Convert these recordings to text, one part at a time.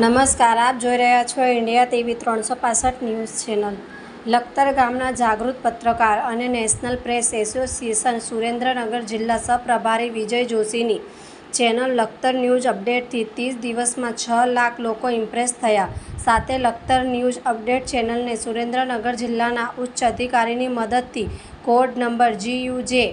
નમસ્કાર, આપ જોઈ રહ્યા છો ઇન્ડિયા ટીવી ત્રણસો પાસઠ ન્યૂઝ ચેનલ. લખતર ગામના જાગૃત પત્રકાર અને નેશનલ પ્રેસ એસોસિએશન સુરેન્દ્રનગર જિલ્લા સહપ્રભારી વિજય જોશીની ચેનલ લખતર ન્યૂઝ અપડેટથી ત્રીસ દિવસમાં છ લાખ લોકો ઇમ્પ્રેસ થયા. સાથે લખતર ન્યૂઝ અપડેટ ચેનલને સુરેન્દ્રનગર જિલ્લાના ઉચ્ચ અધિકારીની મદદથી code number G U J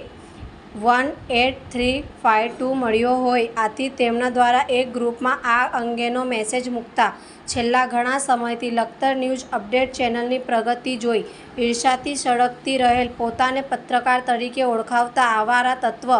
one eight three five two મળ્યો હોય, આથી તેમના દ્વારા એક ગ્રુપમાં આ અંગેનો મેસેજ મૂકતા છેલ્લા ઘણા સમયથી લખતર ન્યૂઝ અપડેટ ચેનલની પ્રગતિ જોઈ. ઈર્ષાથી સળગતી રહેલ, પોતાને પત્રકાર તરીકે ઓળખાવતા આવારા તત્વ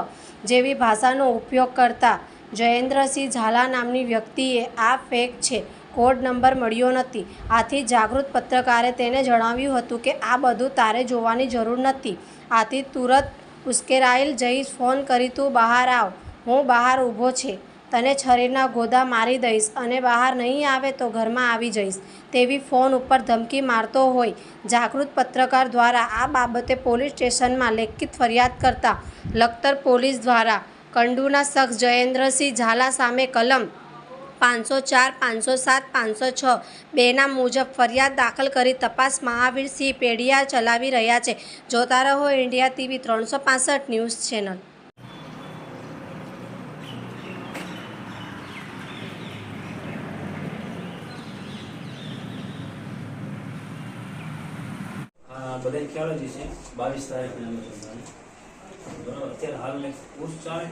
જેવી ભાષાનો ઉપયોગ કરતા જયેન્દ્રસિંહ ઝાલા નામની વ્યક્તિએ આ ફેક છે, કોડ નંબર મળ્યો નથી. આથી જાગૃત પત્રકારે તેને જણાવ્યું હતું કે આ બધું તારે જોવાની જરૂર નથી. આથી તુરત ઉશ્કેરાયેલ જઈશ ફોન કરી, તું બહાર આવ. હું બહાર ઊભો છે. તને છરીના ગોદા મારી દઈશ અને બહાર નહીં આવે તો ઘરમાં આવી જઈશ. તેવી ફોન ઉપર ધમકી મારતો હોય જાગૃત પત્રકાર દ્વારા. આ બાબતે પોલીસ સ્ટેશનમાં લેખિત ફરિયાદ કરતા લખતર પોલીસ દ્વારા કંડુના શખ્સ જયેન્દ્રસિંહ ઝાલા સામે કલમ પાંચસો ચાર, પાંચસો સાત, પાંચસો છ. બેના મુજબ ફરિયાદ દાખલ કરી તપાસ મહાવીર સિંહ પેઢિયા ચલાવી રહ્યા છે. જોતા રહો ઇન્ડિયા ટીવી ત્રણસો ન્યૂઝ ચેનલ. બધા ખ્યાલ જ છે, બાવીસ તારીખના બરાબર અત્યારે હાલ ને કોર્સ ચાલે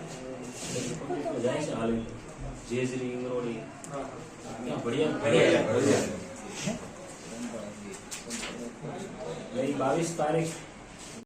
એટલે જાય છે હાલ. જેજરી ઇંગરોડી ત્યાં ભડિયા ભડિયા બાવીસ તારીખ